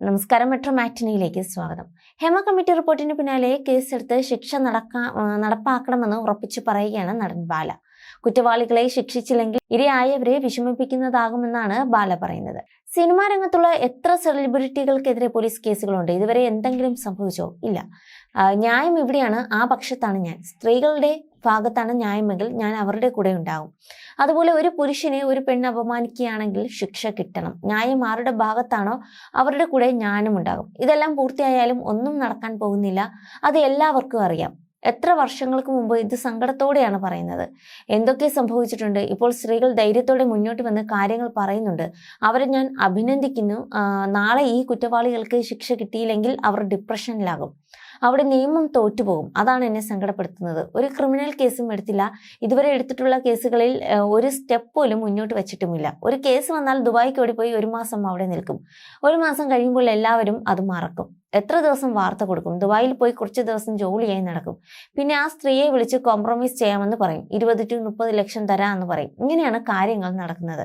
നമസ്കാരം മെട്രോ മാറ്റിനിയിലേക്ക് സ്വാഗതം. ഹേമ കമ്മിറ്റി റിപ്പോർട്ടിന് പിന്നാലെ കേസെടുത്ത് ശിക്ഷ നടക്കാ നടപ്പാക്കണമെന്ന് ഉറപ്പിച്ചു പറയുകയാണ് നടൻ ബാല. കുറ്റവാളികളെ ശിക്ഷിച്ചില്ലെങ്കിൽ ഇരയായവരെ വിഷമിപ്പിക്കുന്നതാകുമെന്നാണ് ബാല പറയുന്നത്. സിനിമാ രംഗത്തുള്ള എത്ര സെലിബ്രിറ്റികൾക്കെതിരെ പോലീസ് കേസുകളുണ്ട്? ഇതുവരെ എന്തെങ്കിലും സംഭവിച്ചോ? ഇല്ല. ന്യായം ഇവിടെയാണ്. ആ പക്ഷത്താണ് ഞാൻ. സ്ത്രീകളുടെ ഭാഗത്താണ് ന്യായമെങ്കിൽ ഞാൻ അവരുടെ കൂടെ ഉണ്ടാകും അതുപോലെ ഒരു പുരുഷനെ ഒരു പെണ്ണ് അപമാനിക്കുകയാണെങ്കിൽ ശിക്ഷ കിട്ടണം. ന്യായം ആരുടെ ഭാഗത്താണോ അവരുടെ കൂടെ ഞാനും ഉണ്ടാകും. ഇതെല്ലാം പൂർത്തിയായാലും ഒന്നും നടക്കാൻ പോകുന്നില്ല. അത് എല്ലാവർക്കും അറിയാം. എത്ര വർഷങ്ങൾക്ക് മുമ്പ് ഇത് സങ്കടത്തോടെയാണ് പറയുന്നത്? എന്തൊക്കെ സംഭവിച്ചിട്ടുണ്ട്? ഇപ്പോൾ സ്ത്രീകൾ ധൈര്യത്തോടെ മുന്നോട്ട് വന്ന് കാര്യങ്ങൾ പറയുന്നുണ്ട്. അവരെ ഞാൻ അഭിനന്ദിക്കുന്നു. നാളെ ഈ കുറ്റവാളികൾക്ക് ശിക്ഷ കിട്ടിയില്ലെങ്കിൽ അവർ ഡിപ്രഷനിലാകും. അവിടെ നിയമം തോറ്റുപോകും. അതാണ് എന്നെ സങ്കടപ്പെടുത്തുന്നത്. ഒരു ക്രിമിനൽ കേസും എടുത്തില്ല. ഇതുവരെ എടുത്തിട്ടുള്ള കേസുകളിൽ ഒരു സ്റ്റെപ്പ് പോലും മുന്നോട്ട് വെച്ചിട്ടുമില്ല. ഒരു കേസ് വന്നാൽ ദുബായ്ക്ക് ഓടിപ്പോയി ഒരു മാസം അവിടെ നിൽക്കും. ഒരു മാസം കഴിയുമ്പോൾ എല്ലാവരും അത് മറക്കും. എത്ര ദിവസം വാർത്ത കൊടുക്കും? ദുബായിൽ പോയി കുറച്ച് ദിവസം ജോലിയായി നടക്കും. പിന്നെ ആ സ്ത്രീയെ വിളിച്ച് കോംപ്രമൈസ് ചെയ്യാമെന്ന് പറയും. ഇരുപത് ടു മുപ്പത് ലക്ഷം തരാമെന്ന് പറയും. ഇങ്ങനെയാണ് കാര്യങ്ങൾ നടക്കുന്നത്.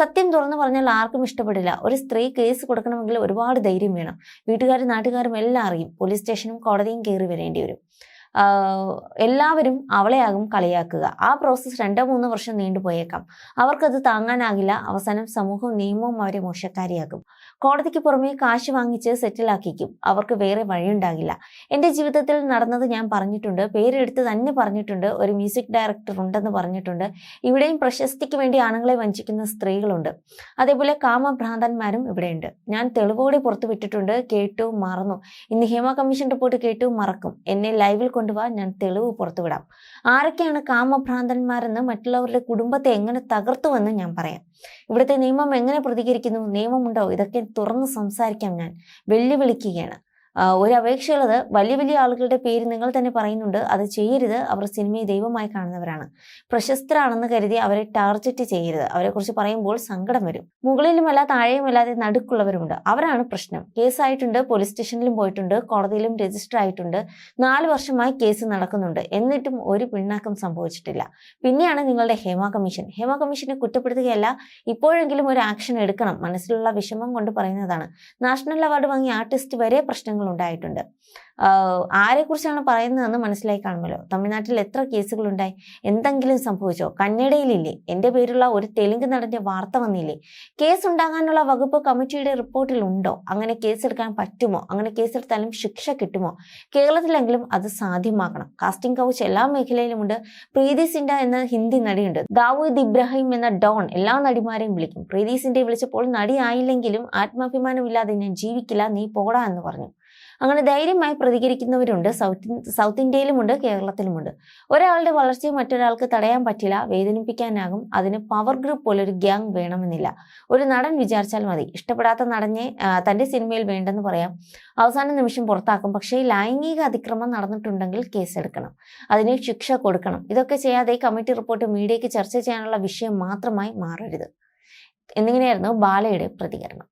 സത്യം തുറന്നു പറഞ്ഞാൽ ആർക്കും ഇഷ്ടപ്പെടില്ല. ഒരു സ്ത്രീ കേസ് കൊടുക്കണമെങ്കിൽ ഒരുപാട് ധൈര്യം വേണം. വീട്ടുകാരും നാട്ടുകാരും എല്ലാം അറിയും. പോലീസ് സ്റ്റേഷനും കോടതിയും കയറി വരേണ്ടി വരും. എല്ലാവരും അവളെയാകും കളിയാക്കുക. ആ പ്രോസസ്സ് രണ്ടോ മൂന്നോ വർഷം നീണ്ടുപോയേക്കാം അവർക്കത് താങ്ങാനാകില്ല. അവസാനം സമൂഹവും നിയമവും അവരെ മോശക്കാരിയാക്കും. കോടതിക്ക് പുറമെ കാശ് വാങ്ങിച്ച് സെറ്റിലാക്കിക്കും അവർക്ക് വേറെ വഴിയുണ്ടാകില്ല. എന്റെ ജീവിതത്തിൽ നടന്നത് ഞാൻ പറഞ്ഞിട്ടുണ്ട്. പേരെടുത്ത് തന്നെ പറഞ്ഞിട്ടുണ്ട്. ഒരു മ്യൂസിക് ഡയറക്ടർ ഉണ്ടെന്ന് പറഞ്ഞിട്ടുണ്ട്. ഇവിടെയും പ്രശസ്തിക്ക് വേണ്ടി ആണുങ്ങളെ വഞ്ചിക്കുന്ന സ്ത്രീകളുണ്ട്. അതേപോലെ കാമഭ്രാന്തന്മാരും ഇവിടെയുണ്ട്. ഞാൻ തെളിവോടെ പുറത്തുവിട്ടിട്ടുണ്ട്. കേട്ടു മറന്നു. ഇന്ന് ഹേമ കമ്മീഷൻ റിപ്പോർട്ട് കേട്ടു മറക്കും. എന്നെ ലൈവിൽ കൊണ്ടുപോകാൻ ഞാൻ തെളിവ് പുറത്തുവിടാം. ആരൊക്കെയാണ് കാമഭ്രാന്തന്മാരെന്ന് മറ്റുള്ളവരുടെ കുടുംബത്തെ എങ്ങനെ തകർത്തുവെന്ന് ഞാൻ പറയാം. ഇവിടുത്തെ നിയമം എങ്ങനെ പ്രതികരിക്കുന്നു? നിയമമുണ്ടോ? ഇതൊക്കെ തുറന്ന് സംസാരിക്കാം ഞാൻ. വെല്ലുവിളിക്കുകയാണ്. ഒരു അപേക്ഷയുള്ളത് വലിയ വലിയ ആളുകളുടെ പേര് നിങ്ങൾ തന്നെ പറയുന്നുണ്ട്. അത് ചെയ്യരുത്. അവർ സിനിമയെ ദൈവമായി കാണുന്നവരാണ്. പ്രശസ്തരാണെന്ന് കരുതി അവരെ ടാർജറ്റ് ചെയ്യരുത്. അവരെക്കുറിച്ച് പറയുമ്പോൾ സങ്കടം വരും. മുകളിലുമല്ല താഴെയുമല്ലാതെ നടുക്കുള്ളവരുണ്ട് അവരാണ് പ്രശ്നം. കേസായിട്ടുണ്ട് പോലീസ് സ്റ്റേഷനിലും പോയിട്ടുണ്ട് കോടതിയിലും രജിസ്റ്റർ ആയിട്ടുണ്ട്. നാല് വർഷമായി കേസ് നടക്കുന്നുണ്ട്. എന്നിട്ടും ഒരു പിണ്ണാക്കം സംഭവിച്ചിട്ടില്ല. പിന്നെയാണ് നിങ്ങളുടെ ഹേമ കമ്മീഷൻ. ഹേമ കമ്മീഷനെ കുറ്റപ്പെടുത്തുകയല്ല ഇപ്പോഴെങ്കിലും ഒരു ആക്ഷൻ എടുക്കണം. മനസ്സിലുള്ള വിഷമം കൊണ്ട് പറയുന്നതാണ്. നാഷണൽ അവാർഡ് വാങ്ങിയ ആർട്ടിസ്റ്റ് വരെ പ്രശ്നങ്ങൾ ഉണ്ടായിട്ടുണ്ട് ആരെക്കുറിച്ചാണ് പറയുന്നതെന്ന് മനസ്സിലായി കാണുമല്ലോ. തമിഴ്നാട്ടിൽ എത്ര കേസുകളുണ്ടായി? എന്തെങ്കിലും സംഭവിച്ചോ? കന്നഡയിലില്ലേ? എന്റെ പേരുള്ള ഒരു തെലുങ്ക് നടന്റെ വാർത്ത വന്നില്ലേ? കേസ് ഉണ്ടാകാനുള്ള വകുപ്പ് കമ്മിറ്റിയുടെ റിപ്പോർട്ടിൽ ഉണ്ടോ അങ്ങനെ കേസെടുക്കാൻ പറ്റുമോ? അങ്ങനെ കേസെടുത്താലും ശിക്ഷ കിട്ടുമോ? കേരളത്തിലെങ്കിലും അത് സാധ്യമാക്കണം കാസ്റ്റിംഗ് കൗച്ച് എല്ലാ മേഖലയിലുമുണ്ട്. പ്രീതി സിൻഡ എന്ന ഹിന്ദി നടിയുണ്ട്. ദാവൂദ് ഇബ്രാഹിം എന്ന ഡോൺ എല്ലാ നടിമാരെയും വിളിക്കും. പ്രീതി സിൻഡയെ വിളിച്ചപ്പോൾ നടിയായില്ലെങ്കിലും ആത്മാഭിമാനമില്ലാതെ ഞാൻ ജീവിക്കില്ല നീ പോടാ എന്ന് പറഞ്ഞു. അങ്ങനെ ധൈര്യമായി പ്രതികരിക്കുന്നവരുണ്ട്. South south ഇന്ത്യയിലുമുണ്ട് കേരളത്തിലുമുണ്ട്. ഒരാളുടെ വളർച്ചയെ മറ്റൊരാൾക്ക് തടയാൻ പറ്റില്ല വേദനിപ്പിക്കാനാകും അതിന് പവർ ഗ്രൂപ്പ് പോലെ ഒരു ഗ്യാങ് വേണമെന്നില്ല. ഒരു നടൻ വിചാരിച്ചാൽ മതി. ഇഷ്ടപ്പെടാത്ത നടനെ തന്റെ സിനിമയിൽ വേണ്ടെന്ന് പറയാം. അവസാന നിമിഷം പുറത്താക്കും. പക്ഷേ ലൈംഗിക അതിക്രമം നടന്നിട്ടുണ്ടെങ്കിൽ കേസെടുക്കണം. അതിന് ശിക്ഷ കൊടുക്കണം. ഇതൊക്കെ ചെയ്യാതെ കമ്മിറ്റി റിപ്പോർട്ട് മീഡിയയ്ക്ക് ചർച്ച ചെയ്യാനുള്ള വിഷയം മാത്രമായി മാറരുത്. എന്നിങ്ങനെയായിരുന്നു ബാലയുടെ പ്രതികരണം.